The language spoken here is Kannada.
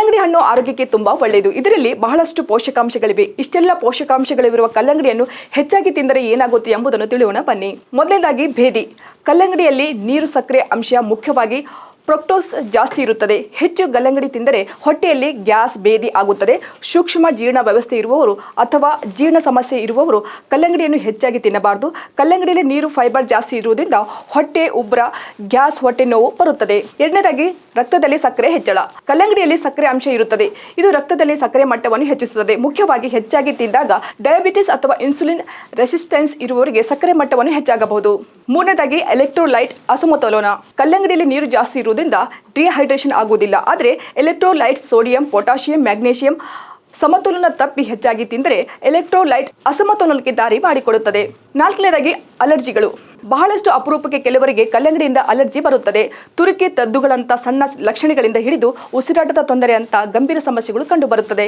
ಕಲ್ಲಂಗಡಿ ಹಣ್ಣು ಆರೋಗ್ಯಕ್ಕೆ ತುಂಬಾ ಒಳ್ಳೆಯದು. ಇದರಲ್ಲಿ ಬಹಳಷ್ಟು ಪೋಷಕಾಂಶಗಳಿವೆ. ಇಷ್ಟೆಲ್ಲ ಪೋಷಕಾಂಶಗಳಿರುವ ಕಲ್ಲಂಗಡಿಯನ್ನು ಹೆಚ್ಚಾಗಿ ತಿಂದರೆ ಏನಾಗುತ್ತೆ ಎಂಬುದನ್ನು ತಿಳಿಯೋಣ ಬನ್ನಿ. ಮೊದಲನೇದಾಗಿ ಭೇದಿ. ಕಲ್ಲಂಗಡಿಯಲ್ಲಿ ನೀರು ಸಕ್ಕರೆ ಅಂಶ ಮುಖ್ಯವಾಗಿ ಪ್ರೊಕ್ಟೋಸ್ ಜಾಸ್ತಿ ಇರುತ್ತದೆ. ಹೆಚ್ಚು ಗಲ್ಲಂಗಡಿ ತಿಂದರೆ ಹೊಟ್ಟೆಯಲ್ಲಿ ಗ್ಯಾಸ್ ಬೇದಿ ಆಗುತ್ತದೆ. ಸೂಕ್ಷ್ಮ ಜೀರ್ಣ ವ್ಯವಸ್ಥೆ ಇರುವವರು ಅಥವಾ ಜೀರ್ಣ ಸಮಸ್ಯೆ ಇರುವವರು ಕಲ್ಲಂಗಡಿಯನ್ನು ಹೆಚ್ಚಾಗಿ ತಿನ್ನಬಾರದು. ಕಲ್ಲಂಗಡಿಯಲ್ಲಿ ನೀರು ಫೈಬರ್ ಜಾಸ್ತಿ ಇರುವುದರಿಂದ ಹೊಟ್ಟೆ ಉಬ್ರ ಗ್ಯಾಸ್ ಹೊಟ್ಟೆ ನೋವು ಬರುತ್ತದೆ. ಎರಡನೇದಾಗಿ ರಕ್ತದಲ್ಲಿ ಸಕ್ಕರೆ ಹೆಚ್ಚಳ. ಕಲ್ಲಂಗಡಿಯಲ್ಲಿ ಸಕ್ಕರೆ ಅಂಶ ಇರುತ್ತದೆ. ಇದು ರಕ್ತದಲ್ಲಿ ಸಕ್ಕರೆ ಮಟ್ಟವನ್ನು ಹೆಚ್ಚಿಸುತ್ತದೆ. ಮುಖ್ಯವಾಗಿ ಹೆಚ್ಚಾಗಿ ತಿಂದಾಗ ಡಯಾಬಿಟಿಸ್ ಅಥವಾ ಇನ್ಸುಲಿನ್ ರೆಸಿಸ್ಟೆನ್ಸ್ ಇರುವವರಿಗೆ ಸಕ್ಕರೆ ಮಟ್ಟವನ್ನು ಹೆಚ್ಚಾಗಬಹುದು. ಮೂರನೇದಾಗಿ ಎಲೆಕ್ಟ್ರೋಲೈಟ್ ಅಸಮತೋಲನ. ಕಲ್ಲಂಗಡಿಯಲ್ಲಿ ನೀರು ಜಾಸ್ತಿ ಇರುವುದರಿಂದ ಡಿಹೈಡ್ರೇಷನ್ ಆಗುವುದಿಲ್ಲ. ಆದರೆ ಎಲೆಕ್ಟ್ರೋಲೈಟ್ ಸೋಡಿಯಂ ಪೊಟ್ಯಾಷಿಯಂ ಮ್ಯಾಗ್ನೇಷಿಯಂ ಸಮತೋಲನ ತಪ್ಪಿ ಹೆಚ್ಚಾಗಿ ತಿಂದರೆ ಎಲೆಕ್ಟ್ರೋಲೈಟ್ ಅಸಮತೋಲನಕ್ಕೆ ದಾರಿ ಮಾಡಿಕೊಡುತ್ತದೆ. ನಾಲ್ಕನೇದಾಗಿ ಅಲರ್ಜಿಗಳು. ಬಹಳಷ್ಟು ಅಪರೂಪಕ್ಕೆ ಕೆಲವರಿಗೆ ಕಲ್ಲಂಗಡಿಯಿಂದ ಅಲರ್ಜಿ ಬರುತ್ತದೆ. ತುರಿಕೆ ತದ್ದುಗಳಂತ ಸಣ್ಣ ಲಕ್ಷಣಗಳಿಂದ ಹಿಡಿದು ಉಸಿರಾಟದ ತೊಂದರೆ ಅಂತ ಗಂಭೀರ ಸಮಸ್ಯೆಗಳು ಕಂಡುಬರುತ್ತದೆ.